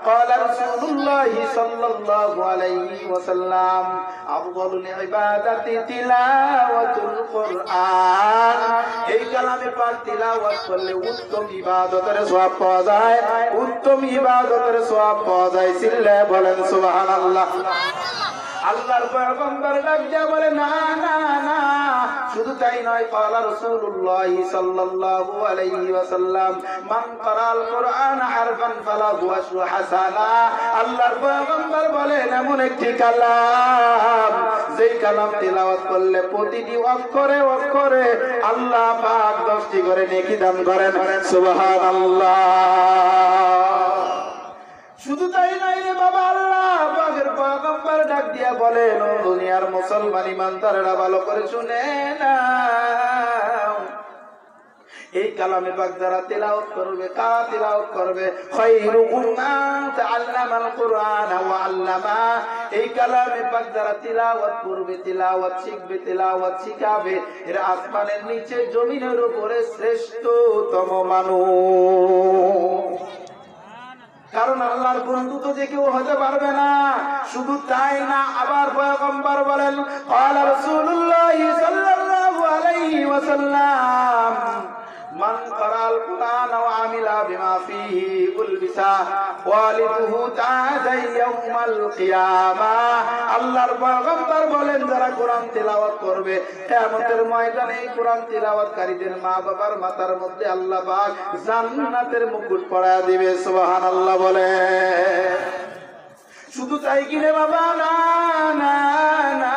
قال رسول الله صلى الله عليه وسلم أفضل العبادة تلاوة القرآن এই কালামে পাক তিলাওয়াত করলে উত্তম ইবাদতের সওয়াব পাওয়া যায় উত্তম ইবাদতের সওয়াব পাওয়া যায় সিল্লে বলেন সুবহানাল্লাহ আল্লাহর পয়গম্বর ডাক দিয়া বলে না না না শুধু তাই নয় قال رسول الله صلى الله عليه وسلم من قرأ القرآن حرفا فله عشر حسنة আল্লাহর পয়গম্বর বলেন এমন একটি কালাম যেই কালাম তেলাওয়াত করলে প্রতিটি অক্ষরে অক্ষরে আল্লাহ পাক দশটি করে নেকি দান করেন সুবহানাল্লাহ শুধু তাই নাই রে বাবা আল্লাহ পয়গম্বর ডাক দিয়া বলেন দুনিয়ার মুসলমান ইমানদারেরা ভালো করে শুনে না এই কালামে পাক যারা তেলাওয়াত করবে, কা তেলাওয়াত করবে? খায়রুকুম মান তাআল্লামাল কুরআন ওয়া আল্লামা। এই কালামে পাক যারা তেলাওয়াত করবে, তেলাওয়াত শিখবে, তেলাওয়াত শিখাবে, এরা আসমানের নিচে, জমিনের উপরে শ্রেষ্ঠতম মানুষ। অন্তত যে কেউ হতে পারবে না। শুধু তাই না, আবার পয়গম্বর বলেন আলা করাল কুরআন ও আমিলা বিমা ফীহি উলবিসা ألبس والده تحت يوم القيامة আল্লাহর পয়গম্বর বলেন যারা কোরআন তেলাওয়াত করবে কিয়ামতের ময়দানে এই কোরআন তেলাওয়াতকারীদের মা বাবার মাথার মধ্যে আল্লাহ পাক জান্নাতের মুকুট পরায়া দিবে সুবহানাল্লাহ বলে শুধু তাই কিনে বাবা না না না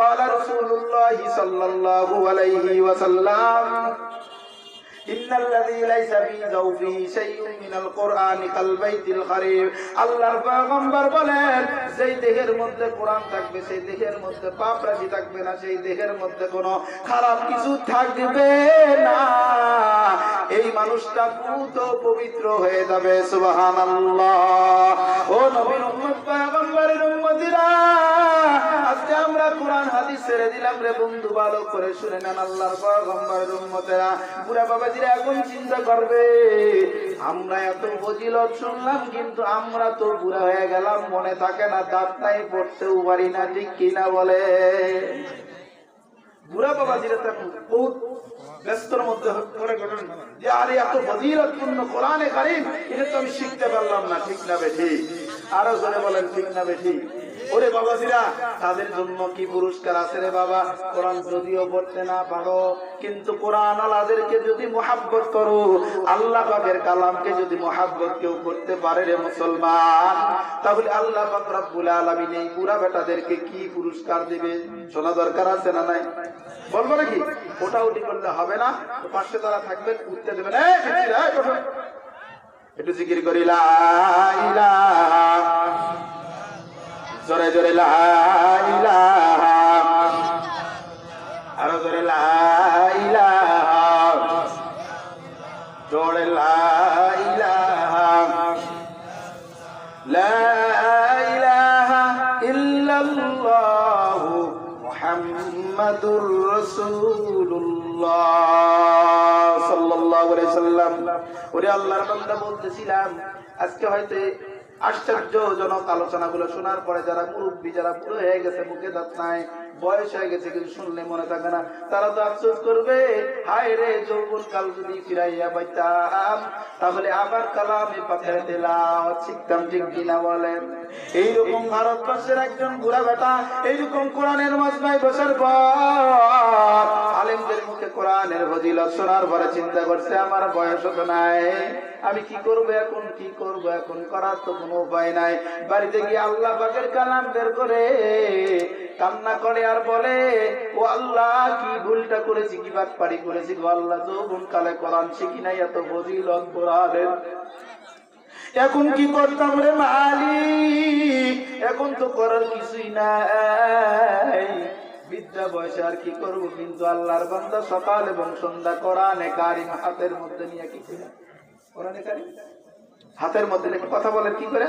قال رسول الله صلى الله عليه وسلم আল্লাহর পয়গম্বর বলেন সেই দেহের মধ্যে কোরআন থাকবে, সেই দেহের মধ্যে পাপ রাশি থাকবে না, সেই দেহের মধ্যে কোনো খারাপ কিছু থাকবে না। এই মানুষটা পুত পবিত্র হয়ে যাবে, সুবহানাল্লাহ। ও নবীর উম্মত, পয়গম্বরের উম্মতিরা আমরা কোরআন, হাদিস ছেড়ে দিলাম রে বন্ধু, ভালো করে শুনে নেন আল্লাহর পয়গম্বরের উম্মতেরা। বুড়া বাবাজিরা এখন চিন্তা করবে, আমরা এত ফজিলত শুনলাম, কিন্তু আমরা তো বুড়া হয়ে গেলাম, মনে থাকে না দাঁত নাই, পড়তেও পারি না, ঠিক কিনা বলে। বুড়া বাবাজিরা তো এখন বহুত ব্যস্তর মধ্যে করে গেলেন যে আরে এত ফজিলতপূর্ণ কোরআনে কারিম, এটা তো আমি শিখতে পারলাম না, ঠিক না বেঠি। আরও জোরে বলেন, ঠিক না বেঠি। ওরে বাবাজিরা, তাদের জন্য কি পুরস্কার আছে রে বাবা? কোরআন যদিও পড়তে না পারো, কিন্তু কোরআন আলাদেরকে যদি মোহাব্বত করো, আল্লাহ পাকের কালামকে যদি মোহাব্বত কেউ করতে পারে রে মুসলমান, তাহলে আল্লাহ পাক রব্বুল আলামিন এই পুরা বেটাদেরকে কি পুরস্কার দিবে? শোনা দরকার আছে না নাই? বলব নাকি? ওটা উঠি করলে হবে না পাশে তারা থাকবেন, উঠতে দেবেন। একটু জিকির করি ইলাহা। আরও ইলাহা। ইল্লাল্লাহ মুহাম্মাদুর রাসূলুল্লাহ। সাল্লাল্লাহু ওরে আল্লাহর বান্দা বলতেছিলাম আজকে হয়তো আশ্চর্যজনক আলোচনাগুলো শোনার পরে যারা মুরব্বী যারা পুরো হয়ে গেছে মুখে দাঁত নাই। বয়স হয়ে গেছে, কিন্তু শুনলে মনে থাকে না। তারা তো আফসোস করবে, হায় রে যৌবন কাল যদি ফিরাইয়া পাইতাম, তাহলে আবার কালামে পাথরে দিলাম শিখতাম ঠিক কিনা বলেন? এইরকম ভারতবর্ষের একজন বুড়া বেটা, এইরকম কোরআনের মজমায় বসার পর আলেমদের মুখে কোরআনের ফজিলত শোনার পরে চিন্তা করছে, আমার বয়স তো নাই, আমি কি করব এখন, কি করব এখন, করার তো কোনো উপায় নাই। বাড়িতে গিয়ে আল্লাহ পাকের কালাম বের করে কান্না করে আর বলে, ও আল্লাহ, কি ভুলটা করেছি, কি বাদ পারি করেছি গো আল্লাহ যৌবন কালে কোরআন শিখি নাই, এত ফজিলত কোরআনের এখন কি করতাম রে মালিক? এখন তো করার কিছুই নাই। বিদ্যা বয়সে আর কি করব? কিন্তু আল্লাহর বান্দা সকাল এবং সন্ধ্যা কোরআনে কারিম হাতের মধ্যে নিয়ে কি করে? কোরআনে কারিম? হাতের মধ্যে কথা বলেন, কি করে?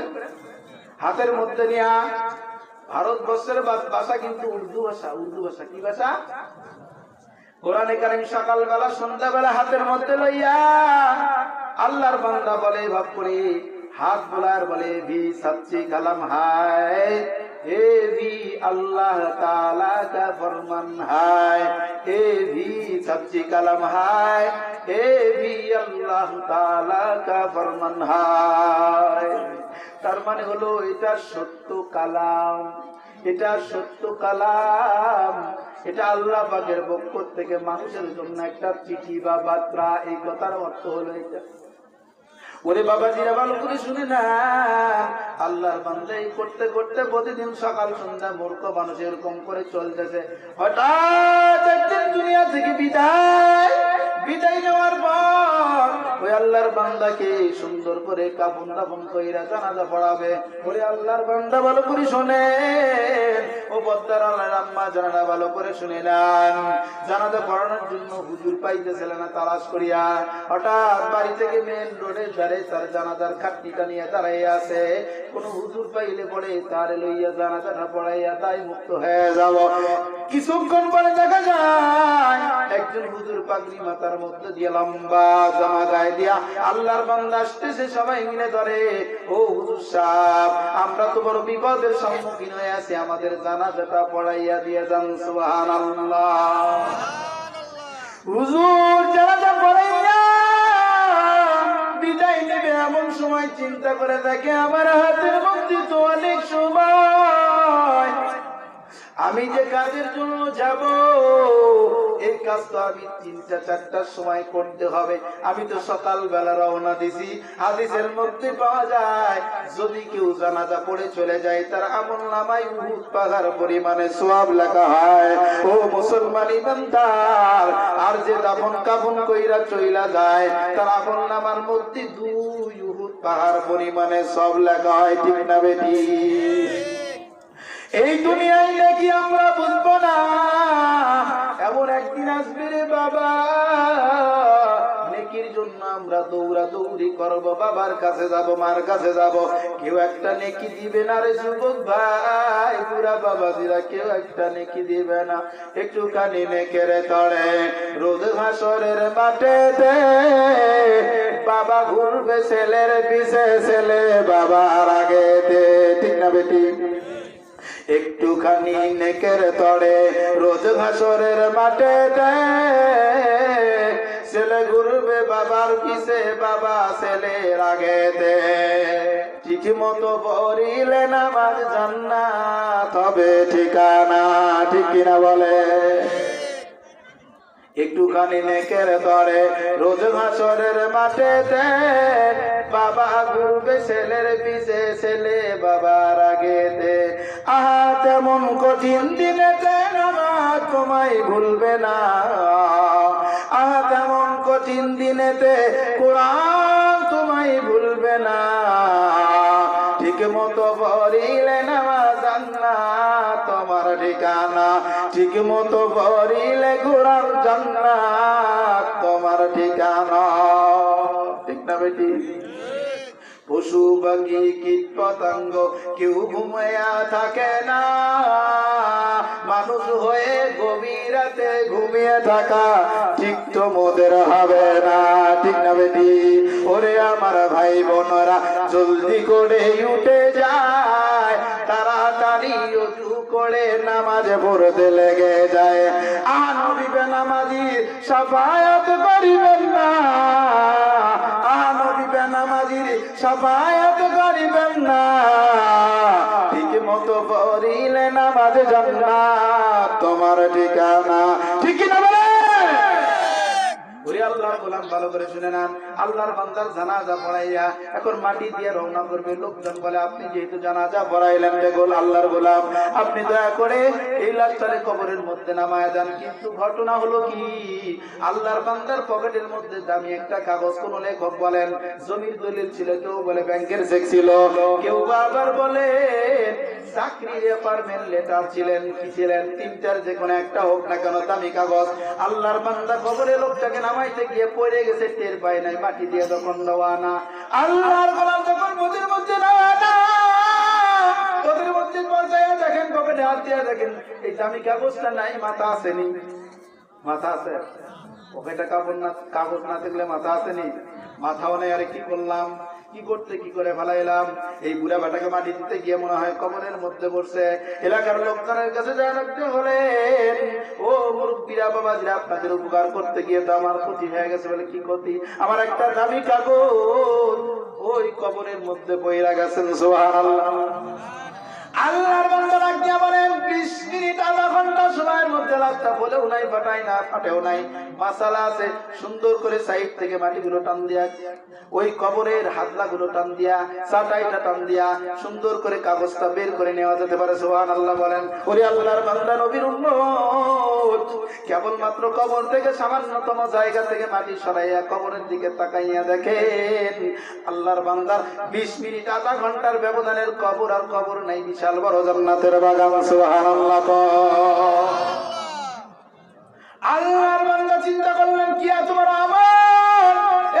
হাতের মধ্যে নিয়ে ভারতবর্ষের ভাষা কিন্তু উর্দু ভাষা উর্দু ভাষা। কি ভাষা? কোরআনে কারিম সকালবেলা, সন্ধ্যাবেলা হাতের মধ্যে লইয়া আল্লাহর বান্দা বলে, ভাব করে, হাত বোলার বলে, ভি সচ্ছি কালাম হায় হে ভি আল্লাহ তালা কা ফরমান হায়, এ ভি সচ্ছি কালাম হায়। এ তার মানে হলো এটা সত্য কালাম, এটা সত্য কালাম। এটা আল্লাহ পাকের পক্ষ থেকে মানুষের জন্য একটা চিঠি বা বার্তা, এই কথার অর্থ হলো এটা। ওরে বাবা জিরা ভালো করে শুনি না। আল্লাহর বান্ধে এই করতে করতে প্রতিদিন সকাল, সন্ধ্যা মূর্খ মানুষ এরকম করে চলতেছে। হঠাৎ একদিন দুনিয়া থেকে বিদায়। বিদায় নেওয়ার পর আল্লাহর বান্দাকে সুন্দর করে কাপন দাপন কইরা জানাজা পড়াবে। ওরে আল্লাহর বান্দা ভালো করে শোনে ও পদ্মার আল্লাহর আম্মা জানাজা ভালো করে শুনে নেন জানাজা পড়ানোর জন্য হুজুর পাইতেছিল না, তালাশ করিয়া। হঠাৎ বাড়ি থেকে মেন রোডে ধারে তার জানাজার খাটনিটা নিয়ে দাঁড়াইয়া আছে। কোন হুজুর পাইলে পড়ে তার লইয়া জানাজাটা পড়াইয়া তাই মুক্ত হয়ে যাব। কিছুক্ষণ পরে দেখা যায়, একজন হুজুর পাগড়ি মাথার মধ্যে দিয়ে লম্বা জামা গায়ে দিয়া আল্লাহর বান্দা আসতেছে, সবাই মিলে ধরে। ও হুজুর সাহেব, আমরা তো বড় বিপদের সম্মুখীন হয়ে আছি, আমাদের জানাজাটা পড়াইয়া দিয়ে যান, সুবহানাল্লাহ। হুজুর, জানাজা পড়াইয়া বিদায় নেবে, এমন সময় চিন্তা করে দেখে আমার হাতের মধ্যে তো অনেক সময় আমি যে কাজের জন্য যাব, এই কাজ তো আমি তিনটা, চারটার সময় করতে হবে। আমি তো সকাল বেলা রওনা দিছি। হাদিসের মধ্যে পাওয়া যায়, যদি কেউ জানাজা পড়ে চলে যায়, তার আমল নামাই উহুদ পাহাড় পরিমাণে সোয়াব লেখা হয়। ও মুসলমান ইমানদার, আর যে দাফন কাফন কইরা চইলা যায়, তার আমল নামার মধ্যে দুই উহুদ পাহাড় পরিমাণে সব লেখা হয়। ঠিক না বেটি? এই দুনিয়ায় নাকি আমরা বুঝব না? এমন একদিন আসবে রে বাবা। জন্য আমরা দৌড়া দৌড়ি কাছে মার কাছে কেউ একটা নেকি দিবে না রে ভাই। কেউ একটা নেকি দিবে না। বাবা ঘুরবে ছেলের পিছে ছেলে বাবার আগে দে। ঠিক না বেটি? একটুখানি নেকের তড়ে রোজ ঘাসরের মাঠে ছেলে ঘুরবে বাবার পিছে, বাবা ছেলের আগে দে ঠিক মতো পড়িলে নামাজ জান্না তবে ঠিকানা, ঠিক কিনা বলে? একটুখানি নেকের দরে রোজ ঘাসরের মাঠে বাবা ঘুরবে ছেলের পিছে, ছেলে বাবার আগে দে আহা, তেমন কঠিন দিনে নামাজ তোমায় ভুলবে না? আহা, তেমন কঠিন দিনেতে কোরআন তোমায় ভুলবে না। ঠিক মতো পড়িলে তোমার ঠিকানা। ঠিক মতো পড়িলে কোরআন জান্নাত তোমার ঠিকানা। ঠিক না বেটি? পশু পাখি কীট পতঙ্গ কেউ ঘুমায়া থাকে না। মানুষ হয়ে গভীর রাতে ঘুমিয়ে থাকা, ঠিক তো মোদের হবে না, ঠিক না বেটি? ওরে আমার ভাই বোনরা, জলদি করে উঠে যায়। তাড়াতাড়ি উঁচু করে নামাজে পড়তে লেগে যায়। আনবিবে নামাজি সাফায়াত করিবেন সাফায়াত করিবেন না। ঠিক মতো পড়িলে মাঝে জান্নাত, তোমার ঠিকানা। ঠিক না বলে? আল্লাহ বলাম ভালো করে শুনে নেন। আল্লাহর বান্দার জানাজা পড়াইয়া এখন মাটি দিয়ে রওনা করবে। লোকজন বলে, আপনি যেহেতু জানাজা পড়াইলেন রে গোল আল্লাহর গোলাম, আপনি দয়া করে এই লাশটারে কবরের মধ্যে নামায় দেন। কিন্তু ঘটনা হলো কি? আল্লাহর বান্দার পকেটের মধ্যে দামি একটা কাগজ, কোন লেখক বলেন, জমির দলিল ছিল, কেউ বলে ব্যাংকের চেক ছিল। কেউ আবার বলে চাকরির অ্যাপার্টমেন্ট লেটার ছিলেন, কি ছিলেন? তিনটার যে কোনো একটা হোক না কেন দামি কাগজ। আল্লাহর বান্দা খবরে লোকটাকে নামাইতে গিয়ে পড়ে গেছে, টের পায় নাই। মাটি দিয়ে তখন রওয়ানা আল্লাহর গোলাম যখন নদীর মধ্যে রওয়ানা দেখেন পকেটে হাত দিয়ে দেখেন, এই দামি কাগজটা নাই, মাথা আসেনি। মাথা আছে? পকেটে কাপড় না কাগজ না থাকলে মাথা আসেনি। মাথাও নেই, আরে কি করলাম? কি করতে, কি করে ফেলাইলাম? এই বুড়া বেটাকে মাটি দিতে গিয়ে মনে হয় কবরের মধ্যে পড়ছে। এলাকার লোকজনের কাছে জানাতে হলে ও মুরব্বীরা, বাবাজিরা, আপনাদের উপকার করতে গিয়ে তো আমার ক্ষতি হয়ে গেছে বলে কি ক্ষতি? আমার একটা দামি কাগজ ওই কবরের মধ্যে বইরা গেছেন সোহান আল্লাহ বান্দার আজ্ঞা বলেন 20 মিনিট, আধা ঘণ্টা সময়ের মধ্যে লাশটা বলেও নাই, ফাটাই না, ফাটেও নাই। মাসালা আছে, সুন্দর করে কাগজটা বের করে নেওয়া যেতে পারে সোহান আল্লাহ বলেন। ওরে আল্লাহর বান্দা, নবীর উম্মত, কেবলমাত্র কবর থেকে সামান্যতম জায়গা থেকে মাটি সরাইয়া কবরের দিকে তাকাইয়া দেখেন, আল্লাহর বান্দার 20 মিনিট, আধা ঘণ্টার ব্যবধানের কবর আর কবর নাই, বিশাল বড় জান্নাতের আল্লাহর বান্দা চিন্তা করলেন, কি এত বড় আমার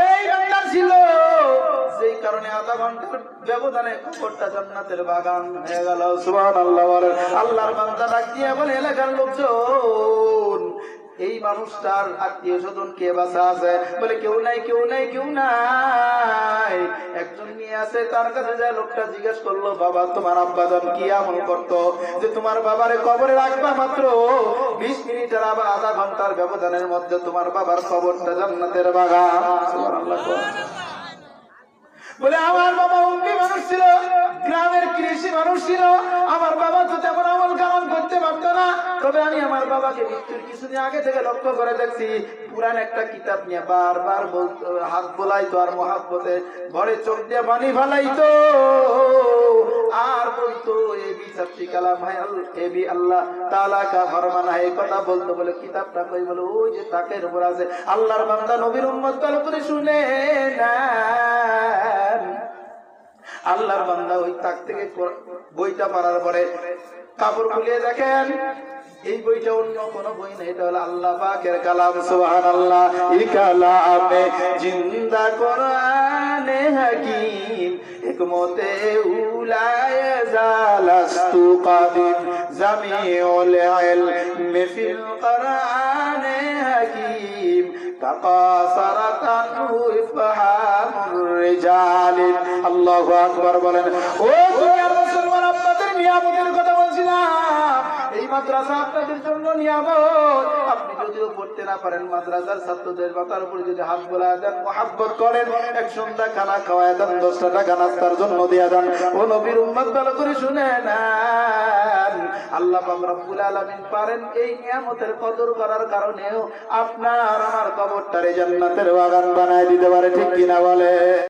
এই বান্দা ছিল। সেই কারণে আধা ঘণ্টার ব্যবধানে কবরটা জান্নাতের বাগান হয়ে গেল, সুবহানাল্লাহ বলেন। আল্লাহর বান্দা ডাক দিয়ে বলে, এলাকার লোকজন এই মানুষটার আত্মীয় স্বজন কে বাসা আছে? বলে, কেউ নাই কেউ নাই কেউ নাই। একজন নিয়ে আছে, তার কাছে যায় লোকটা জিজ্ঞেস করল, বাবা, তোমার আব্বা আব্বাজান কি আমল করতো? যে, তোমার বাবারে কবরে রাখবা মাত্র। বিশ মিনিটের আবার আধা ঘণ্টার ব্যবধানের মধ্যে তোমার বাবার খবরটা জান্নাতের বাগান। বলে, আমার বাবা অঙ্গি মানুষ ছিল, গ্রামের কৃষি মানুষ ছিল। আমার বাবা তো তেমন আমল কালাম করতে পারতো না। তবে আমি আমার বাবাকে মৃত্যুর কিছুদিন আগে থেকে লক্ষ্য করে দেখছি, পুরান একটা কিতাব নিয়ে বারবার হাত বোলাইতো আর মহাব্বতে, ঘরে চোখ দিয়ে পানি ফালাইতো। কালাম আল্লাহ কথা বলতো বলে, কিতাবটা কই বলে, ওই যে তাকের উপর আছে। আল্লাহর বান্দা নবীর উম্মত করে শুনে নেন। আল্লাহর বান্দা ওই তাক থেকে বইটা পারার পরে কাপড় খুলিয়ে দেখেন, এই বইটা অন্য কোন বই না এটা হলো আল্লাহ পাকের কালাম, সুবহানাল্লাহ। এই কালামে জিন্দা কোরআনে হাকিম হিকমতে উলায়ে জালাস্তু কাদিম জামিউল ইলমি ফিল কোরআনে হাকিম تقاصرت عنه إفهام الرجال الله أكبر বলেন ও দুনিয়ার মুসলমান আপনাদের নিয়ামতের কথা বলছিলাম এই মাদ্রাসা আপনাদের জন্য নিয়ামত। আপনি যদিও পড়তে না পারেন, মাদ্রাসার ছাত্রদের মাথার উপরে যদি হাত বোলা দেন, মহাব্বত করেন, এক সন্ধ্যা খানা খাওয়ায় দেন, দশটা টাকা নাস্তার জন্য দিয়া দেন। ও নবীর উম্মত ভালো করে শুনে আল্লাহ রব্বুল আলামিন পারেন এই নিয়ামতের কদর করার কারণেও আপনার আমার কবরটারে জান্নাতের বাগান বানায় দিতে পারে, ঠিক কিনা বলে?